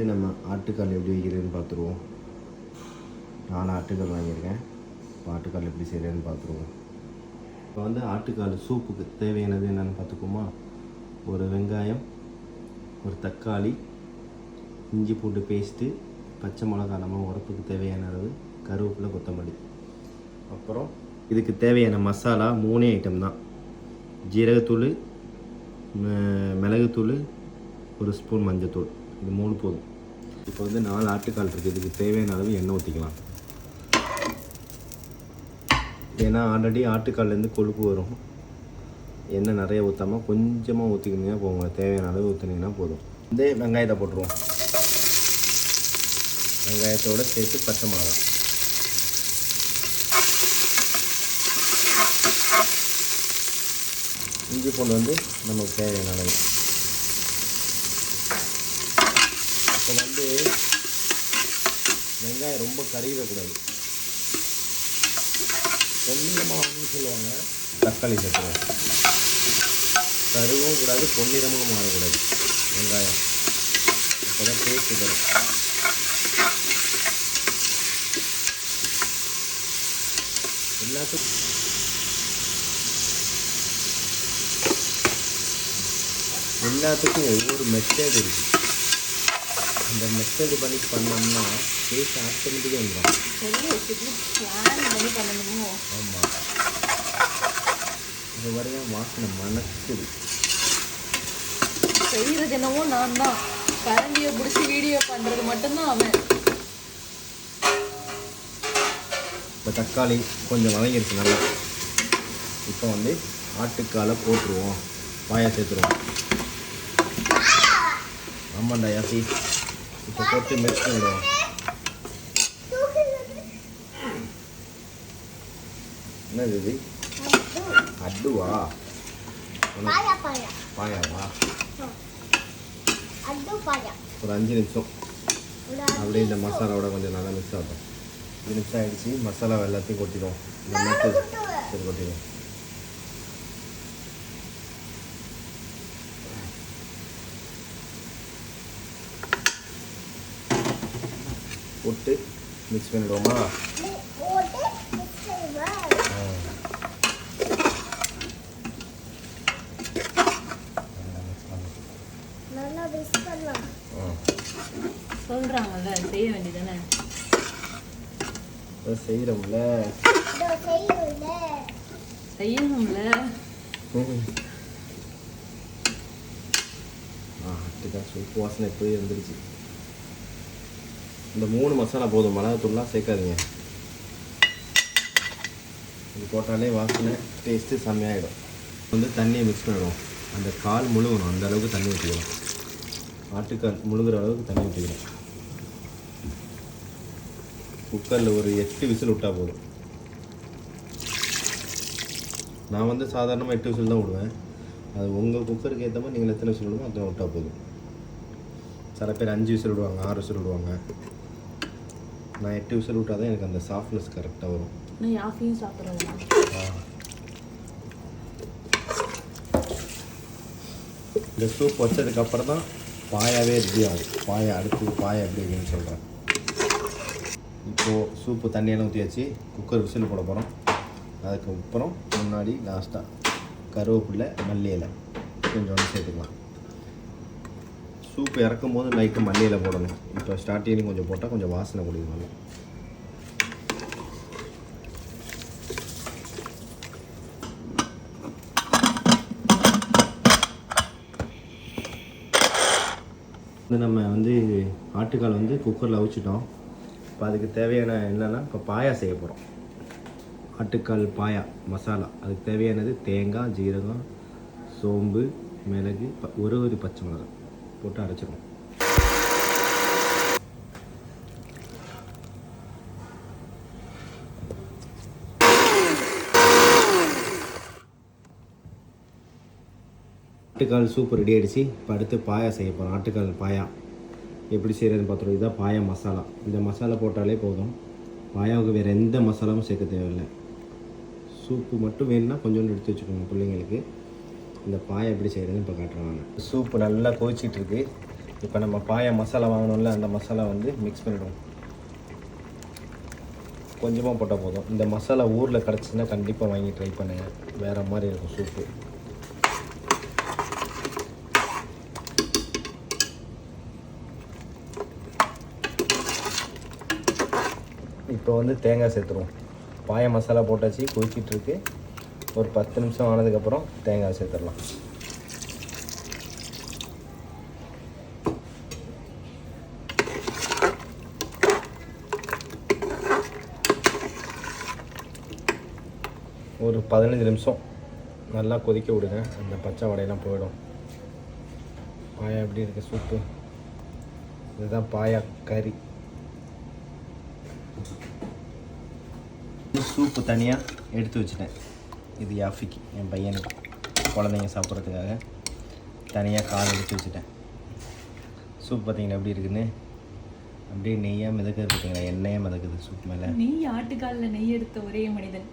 வந்து நம்ம ஆட்டுக்கால் எப்படி வைக்கிறதுன்னு பார்த்துருவோம். நாலு ஆட்டுக்கால் வாங்கியிருக்கேன். இப்போ ஆட்டுக்கால் எப்படி செய்கிறேன்னு பார்த்துருவோம். இப்போ வந்து ஆட்டுக்கால் சூப்புக்கு தேவையானது என்னென்னு பார்த்துக்குமா ஒரு வெங்காயம் ஒரு தக்காளி இஞ்சி பூண்டு பேஸ்ட்டு பச்சை மிளகா நம்ம உரப்புக்கு தேவையான அளவு கருவேப்பிலை கொத்தமல்லி. அப்புறம் இதுக்கு தேவையான மசாலா மூணே ஐட்டம் தான். ஜீரகத்தூள் ம- மிளகுத்தூள் ஒரு ஸ்பூன் மஞ்சத்தூள். இது மூணு போதும். இப்போ வந்து நாலு ஆட்டுக்கால் இருக்குது. இதுக்கு தேவையான அளவு எண்ணெய் ஊற்றிக்கலாம் ஏன்னா ஆல்ரெடி ஆட்டுக்கால்லேருந்து கொழுப்பு வரும். எண்ணெய் நிறைய ஊற்றாமல் கொஞ்சமாக ஊற்றிக்கினீங்கன்னா போங்க தேவையான அளவு ஊற்றினீங்கன்னா போதும். வந்து வெங்காயத்தை போட்டுருவோம். வெங்காயத்தோடு சேர்த்து பச்சை மிளகா. இஞ்சி பூண்டு வந்து நமக்கு தேவையான அளவு. இப்போ வந்து வெங்காயம் ரொம்ப கறியிடக்கூடாது பொன்னிறமாக வாங்கன்னு சொல்லுவாங்க. தக்காளி சேர்த்துருவோம் கருவும் கூடாது பொன்னிறமாக மாறக்கூடாது. வெங்காயம். அப்போ தான் டேஸ்ட்டு தரும் எல்லாத்துக்கும் எல்லாத்துக்கும் ஒவ்வொரு மெத்தேட் இருக்குது அந்த மெத்தடு பண்ணி பண்ணோம்னா டேஸ்ட் ஆட்டோமேட்டிக்காக வந்துடும் ஆமாம் இது வரையும் வாசனை மணக்குது. செய்யறது என்னவோ நான் தான். கரண்டியை பிடிச்சி வீடியோ பண்றது மட்டும்தான் அவன். இப்போ தக்காளி கொஞ்சம் வதங்கிருச்சு நல்லா. இப்போ வந்து ஆட்டுக்காலை போட்டுருவோம். பாயா சேர்த்துருவோம் ஆமாண்டா யாசி. இப்போ போட்டு மிக்ஸ் பண்ணிடுவோம். என்னது இது அட்டுவா? உனக்கு பாயா பாயாவா? ஒரு அஞ்சு நிமிஷம். அப்படியே இந்த மசாலாவோட கொஞ்சம் நல்லா மிக்ஸ் ஆகட்டும் அஞ்சு நிமிஷம் ஆகிடுச்சி மசாலா எல்லாத்தையும் கொட்டிடும் இந்த மாதிரி சரி கொட்டிடும் போட்டு மிக்ஸ் பண்ணிடுவோமா நீ போட்டு mix பண்ணுவா. நல்லா mix பண்ணலாம். சொல்றாங்கல்ல செய்ய வேண்டியதானே செய்கிறோம்ல. செய்யணும்ல ஆ அட்டுக்கா சூப்பு வாசனை இப்போயே வந்துருச்சு இந்த மூணு மசாலா போதும். மிளகாத்தூள்லாம் சேர்க்காதீங்க. இது போட்டாலே வாசனை டேஸ்ட்டு செம்மையாயிடும். வந்து தண்ணியை மிக்ஸ் பண்ணிடுவோம். அந்த கால் முழுகணும். அந்த அளவுக்கு தண்ணி ஊற்றிக்கணும் ஆட்டுக்கால் முழுகிற அளவுக்கு தண்ணி ஊற்றிக்கணும் குக்கரில் ஒரு எட்டு விசில் விட்டால் போதும். நான் வந்து சாதாரணமாக எட்டு விசில் தான் விடுவேன். அது உங்கள் குக்கருக்கு ஏற்ற மாதிரி நீங்கள் எத்தனை விசில் விடுமோ அத்தனை விட்டால் போதும். சில பேர் அஞ்சு விசில் விடுவாங்க ஆறு விசில் விடுவாங்க. நான் எட்டு விசில் விட்டால் தான் எனக்கு அந்த சாஃப்ட்னஸ் கரெக்டாக வரும். நான் யாஃபையும் சாப்பிட்றது இந்த சூப் வச்சதுக்கப்புறம் தான் பாயாவே ரெடி ஆகும். பாயா அடுத்து பாயா எப்படி இருக்குன்னு சொல்கிறேன் இப்போது சூப்பு தண்ணியெல்லாம் ஊற்றி வச்சு குக்கர் விசில் போட போகிறோம் அதுக்கப்புறம் முன்னாடி லாஸ்ட்டாக கருவேப்பிலை மல்லி இலை. கொஞ்சோண்டு சேர்த்துக்கலாம். சூப் இறக்கும் போது லைட்டாக மல்லியில் போடணும். இப்போ ஸ்டார்டிங் கொஞ்சம் போட்டால் கொஞ்சம் வாசனை கொடுக்கும் நல்லா வந்து நம்ம வந்து ஆட்டுக்கால் வந்து குக்கரில் அவிச்சிட்டோம். இப்போ அதுக்கு தேவையான என்னென்னா இப்போ பாயா செய்ய போகிறோம் ஆட்டுக்கால் பாயா மசாலா. அதுக்கு தேவையானது தேங்காய் ஜீரகம் சோம்பு மிளகு ஒரு ஒரு பச்சை மிளகாய். போட்டு அரைச்சிருவோம் ஆட்டுக்கால் சூப் ரெடி ஆகிடுச்சு இப்போ அடுத்து பாயா செய்ய போகிறோம் ஆட்டுக்கால் பாயா. எப்படி செய்கிறதுன்னு பார்த்துருவோம். இதுதான் பாயா மசாலா. இந்த மசாலா போட்டாலே போதும். பாயாவுக்கு வேறு எந்த மசாலாவும் சேர்க்க தேவையில்லை. சூப்பு மட்டும் வேணும்னா கொஞ்சோண்டு எடுத்து வச்சுக்கோங்க பிள்ளைங்களுக்கு. இந்த பாயை எப்படி செய்கிறதுன்னு இப்போ காட்டுறாங்க சூப்பு நல்லா கொதிச்சிட்டு இருக்கு இப்போ நம்ம பாயை மசாலா வாங்கணும்ல அந்த மசாலா வந்து மிக்ஸ் பண்ணிடுவோம். கொஞ்சமாக போட்டால் போதும். இந்த மசாலா ஊரில் கிடச்சின்னா கண்டிப்பாக வாங்கி ட்ரை பண்ணுங்கள் வேறு மாதிரி இருக்கும் சூப்பு இப்போ வந்து தேங்காய் சேர்த்துருவோம். பாய மசாலா போட்டாச்சு கொதிக்கிட்டுருக்கு ஒரு பத்து நிமிஷம் ஆனதுக்கப்புறம் தேங்காய் சேர்த்துடலாம். ஒரு பதினஞ்சு நிமிஷம் நல்லா கொதிக்க விடுங்க. அந்த பச்சை வடையெல்லாம் போயிடும். பாயா எப்படி இருக்குது சூப்பு. இதுதான் பாயா கறி. சூப்பு தனியாக எடுத்து வச்சுட்டேன். இது யாஃபிக்கு என் பையனுக்கு குழந்தைங்க சாப்பிட்றதுக்காக தனியாக கால் எடுத்து வச்சுட்டேன். சூப் பார்த்தீங்களா எப்படி இருக்குன்னு? அப்படியே நெய்யாக மிதக்குது பார்த்தீங்களா எண்ணெயாக மிதக்குது சூப் மேலே. நெய் ஆட்டுக்காலில் நெய் எடுத்த ஒரே மனிதன்.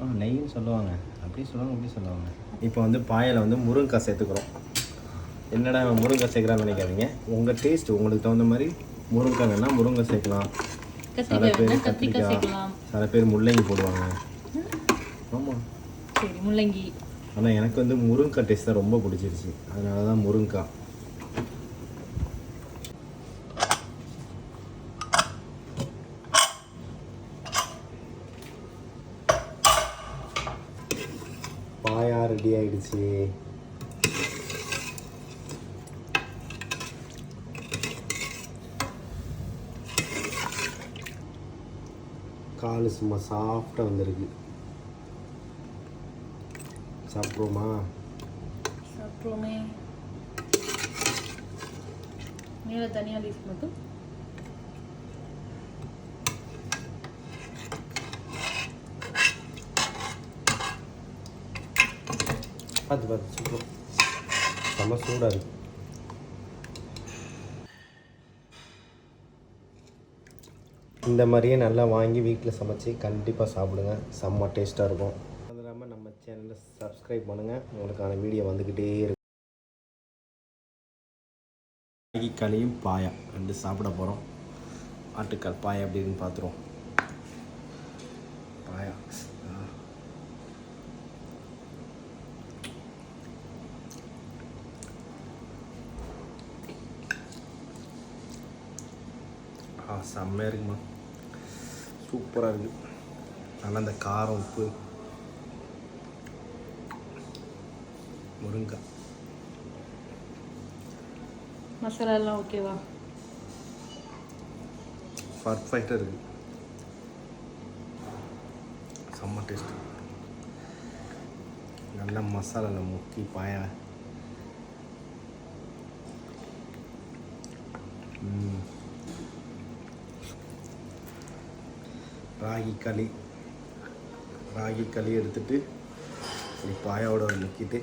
ஆ நெய்ன்னு சொல்லுவாங்க. அப்படி சொல்லுவாங்க அப்படி சொல்லுவாங்க. இப்போ வந்து பாயில் வந்து முருங்கைக்காய் சேர்த்துக்கிறோம். என்னடா இவன் முருங்கைக்காய் சேர்க்குறான்னு நினைக்காதீங்க. உங்கள் டேஸ்ட் உங்களுக்கு தகுந்த மாதிரி முருங்கைக்காய் வேணால் முருங்கை சேர்க்கலாம். சில பேர் கத்திரிக்காய் சில பேர் முள்ளங்கி போடுவாங்க. ஆமாம் சரி முள்ளங்கி. ஆனால் எனக்கு வந்து முருங்கை டேஸ்ட் தான் ரொம்ப பிடிச்சிருச்சு. அதனால தான் முருங்கா பாயா ரெடி ஆயிடுச்சு. கால் சும்மா சாஃப்டாக வந்திருக்கு. சாப்பிட்ருவோமா சாப்பிட்றோமே மேலே தனியாக லீஃப் மட்டும். பார்த்து பார்த்து சூப்பர் செம்ம சூடாக இருக்கு. இந்த மாதிரியே நல்லா வாங்கி வீட்டில் சமைச்சு கண்டிப்பாக சாப்பிடுங்க. செம்ம டேஸ்ட்டாக இருக்கும். சேனலை சப்ஸ்கிரைப் பண்ணுங்கள் உங்களுக்கான வீடியோ வந்துக்கிட்டே இருக்கும் களியும் பாயா ரெண்டு சாப்பிட போகிறோம் ஆட்டுக்கால் பாயா அப்படின்னு பார்த்துருவோம். பாயா. செம்மையாக இருக்குமா? சூப்பராக இருக்குது நல்லா அந்த காரம் உப்பு முருங்கை மசாலா எல்லாம் ஓகேவா? பர்ஃபெக்டாக இருக்குது செம்ம டேஸ்ட்டு நல்ல மசாலாவில் முக்கி பாயா. ராகி களி. ராகி களி எடுத்துட்டு இப்படி பாயாவோட முக்கிட்டு.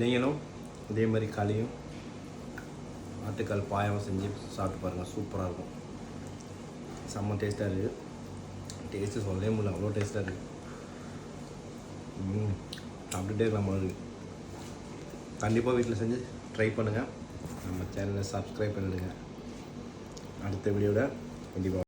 நீங்களும் இதே மாதிரி களியும் ஆட்டுக்கால் பாயமாக செஞ்சு சாப்பிட்டு பாருங்கள் சூப்பராக இருக்கும். செம்ம டேஸ்ட்டாக இருக்குது டேஸ்ட்டு சொல்லவே முடியல. அவ்வளோ டேஸ்ட்டாக இருக்குது ம் சாப்பிட்டுட்டே இருக்கலாம் போல கண்டிப்பாக வீட்டில் செஞ்சு ட்ரை பண்ணுங்கள் நம்ம சேனலை சப்ஸ்கிரைப் பண்ணிவிடுங்க அடுத்த வீடியோட கண்டிப்பாக